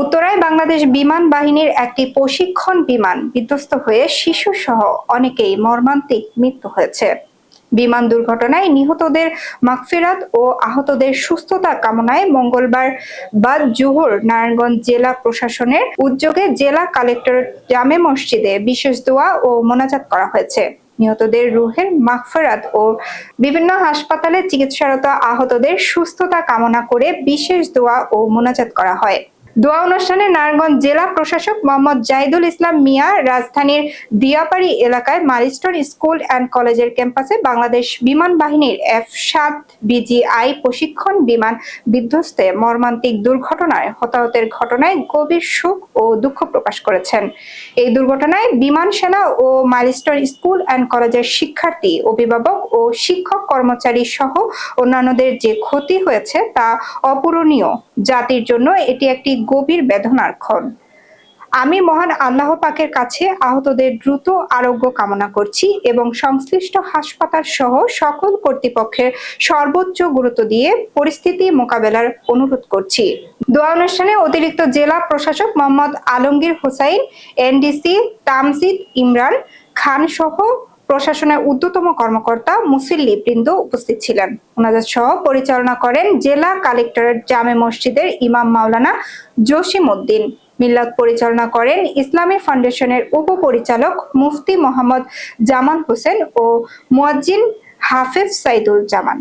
উত্তরায় বাংলাদেশ বিমান বাহিনীর একটি প্রশিক্ষণ বিমান বিধ্বস্ত হয়ে শিশু সহ অনেকেই মর্মান্তিক মৃত্যু হয়েছে। বিমান দুর্ঘটনায় নিহতদের মাগফিরাত ও আহতদের সুস্থতা কামনায় মঙ্গলবার বাদ জোহর নারায়ণগঞ্জ জেলা প্রশাসনের উদ্যোগে জেলা কালেক্টর জামে মসজিদে বিশেষ দোয়া ও মোনাজাত করা হয়েছে। নিহতদের রুহের মাগফিরাত ও বিভিন্ন হাসপাতালে চিকিৎসারত আহতদের সুস্থতা কামনা করে বিশেষ দোয়া ও মোনাজাত করা হয়। দোয়া অনুষ্ঠানে নারায়ণগঞ্জ জেলা প্রশাসক মোহাম্মদ জাহিদুল ইসলাম মিয়া, রাজধানীর দিয়াপাড়ি এলাকায় মাইলস্টোন স্কুল অ্যান্ড কলেজের ক্যাম্পাসে বাংলাদেশ বিমান বাহিনীর এফ সাত বিজিআই প্রশিক্ষণ বিমান বিধ্বস্তে মর্মান্তিক দুর্ঘটনায় হতাহতের ঘটনায় গভীর শোক ও দুঃখ প্রকাশ করেছেন। এই দুর্ঘটনায় বিমান সেনা ও মাইলস্টোন স্কুল অ্যান্ড কলেজের শিক্ষার্থী, অভিভাবক ও শিক্ষক কর্মচারী সহ অন্যান্যদের যে ক্ষতি হয়েছে তা অপূরণীয়। জাতির জন্য এটি একটি গভীর বেদনার ক্ষণ। আমি মহান আল্লাহ পাকের কাছে আহতদের দ্রুত আরোগ্য কামনা করছি এবং সংশ্লিষ্ট হাসপাতাল সহ সকল কর্তৃপক্ষের সর্বোচ্চ গুরুত্ব দিয়ে পরিস্থিতি মোকাবেলার অনুরোধ করছি। দোয়া অনুষ্ঠানে অতিরিক্ত জেলা প্রশাসক মোহাম্মদ আলমগীর হোসাইন, এনডিসি, তামসিদ ইমরান খান সহ প্রশাসনের ঊর্ধ্বতম কর্মকর্তা মুসল্লি বৃন্দ উপস্থিত ছিলেন। ওনাদের সহ পরিচালনা করেন জেলা কালেক্টরেট জামে মসজিদের ইমাম মাওলানা জসিম উদ্দিন মিল্লাত পরিচালনা করেন ইসলামী ফাউন্ডেশনের উপপরিচালক মুফতি মোহাম্মদ জামান হোসেন ও মুয়াজ্জিন হাফেজ সাইদুল জামান।